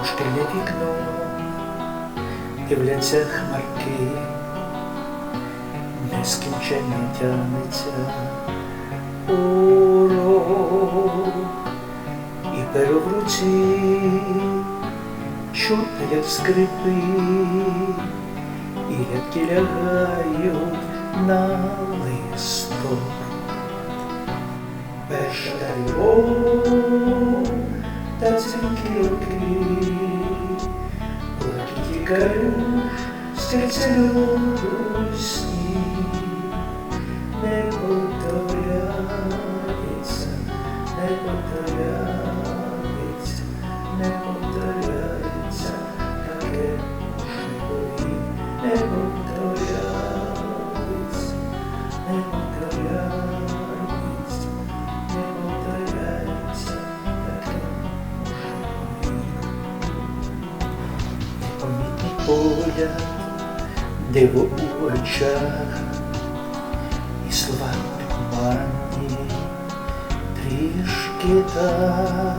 у шкільне вікно дивляться хмарки, нескінченно тягнеться урок і перо в руці, чутно, як скрипи, і рядки лягають на листок. Перша та любов та дзвінки роки, Блакиті калюш, серця любосні, не повторяється, погляд, диво у очах, і слова туманні, трішки так,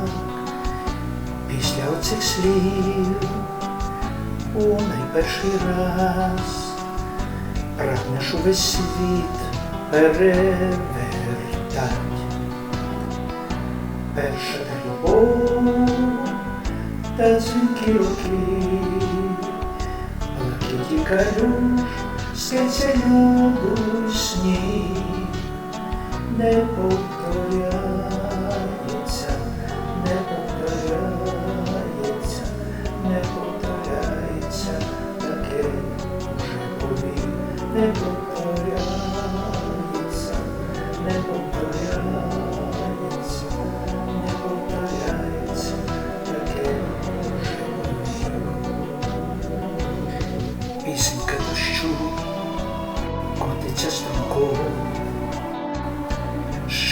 після оцих слів у найперший раз прагнеш увесь світ перевертать. Перша любов та дзвінки роки, блакиті калюш, серця любосні, не повторяється, не повторяється, не повторяється, таке вже повік, не повторяється,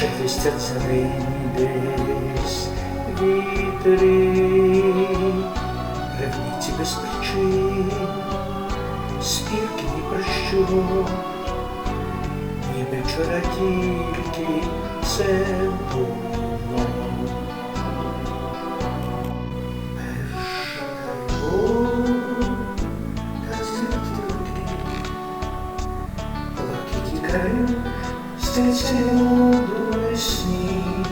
шелестять зелені десь вітри, ревниці без причин, співки ні про що, ніби вчора тільки це було. Перша любов 心。